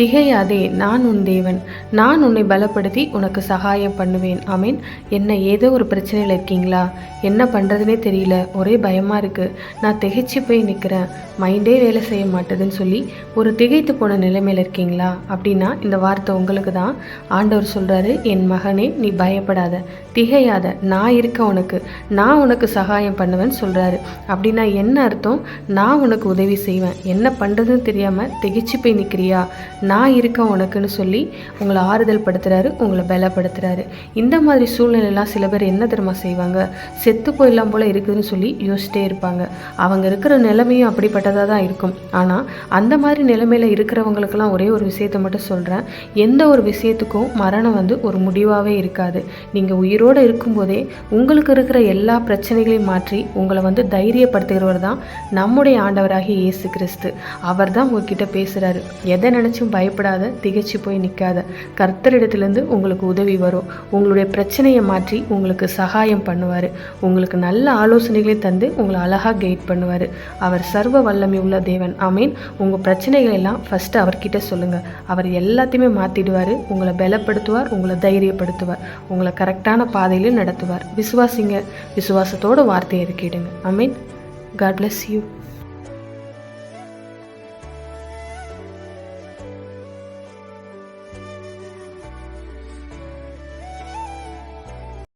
திகையாதே நான் உன் தேவன். நான் உன்னை பலப்படுத்தி உனக்கு சகாயம் பண்ணுவேன். ஆமீன். என்ன ஏதோ ஒரு பிரச்சனையில் இருக்கீங்களா? என்ன பண்ணுறதுனே தெரியல. ஒரே பயமாக இருக்குது நான் திகைச்சு போய் நிற்கிறேன் மைண்டே வேலை செய்ய மாட்டேதுன்னு சொல்லி ஒரு திகைத்து போன நிலைமையில் இருக்கீங்களா? அப்படின்னா இந்த வார்த்தை உங்களுக்கு தான். ஆண்டவர் சொல்கிறாரு என் மகனே நீ பயப்படாத. திகையாத. நான் இருக்க உனக்கு. நான் உனக்கு சகாயம் பண்ணுவேன்னு சொல்கிறாரு அப்படின்னா என்ன அர்த்தம்? நான் உனக்கு உதவி செய்வேன். என்ன பண்ணுறதுன்னு தெரியாமல் திகைச்சு போய் நிற்கிறியா நான் இருக்கேன் உனக்குன்னு சொல்லி உங்களை ஆறுதல் படுத்துறாரு உங்களை பலப்படுத்துறாரு. இந்த மாதிரி சூழ்நிலைலாம் சில பேர் என்ன தெரியுமா செய்வாங்க? செத்து போயிடலாம் போல இருக்குதுன்னு சொல்லி யோசிச்சிட்டே இருப்பாங்க. அவங்க இருக்கிற நிலைமையும் அப்படிப்பட்டதாக தான் இருக்கும். ஆனால் அந்த மாதிரி நிலைமையில் இருக்கிறவங்களுக்கெல்லாம் ஒரே ஒரு விஷயத்தை மட்டும் சொல்கிறேன் எந்த ஒரு விஷயத்துக்கும் மரணம் வந்து ஒரு முடிவாகவே இருக்காது. நீங்கள் உயிரோடு இருக்கும்போதே உங்களுக்கு இருக்கிற எல்லா பிரச்சனைகளையும் மாற்றி உங்களை வந்து தைரியப்படுத்துகிறவர் தான் நம்முடைய ஆண்டவராகிய இயேசு கிறிஸ்து. அவர் தான் உங்ககிட்ட பேசுகிறாரு எதை நினச்சும் பயப்படாத திகைச்சு போய் நிற்காத கர்த்தரிடத்துலேருந்து உங்களுக்கு உதவி வரும். உங்களுடைய பிரச்சனையை மாற்றி உங்களுக்கு சகாயம் பண்ணுவார். உங்களுக்கு நல்ல ஆலோசனைகளை தந்து உங்களை அழகாக கைட் பண்ணுவார். அவர் சர்வ வல்லமை உள்ள தேவன். ஆமீன் உங்கள் பிரச்சனைகள் எல்லாம் ஃபஸ்ட்டு அவர்கிட்ட சொல்லுங்கள் அவர் எல்லாத்தையுமே மாற்றிடுவார் உங்களை பலப்படுத்துவார் உங்களை தைரியப்படுத்துவார். உங்களை கரெக்டான பாதையிலும் நடத்துவார். விசுவாசிங்க. விசுவாசத்தோட வார்த்தையை இருக்கிடுங்க அமீன் காட் பிளஸ் யூ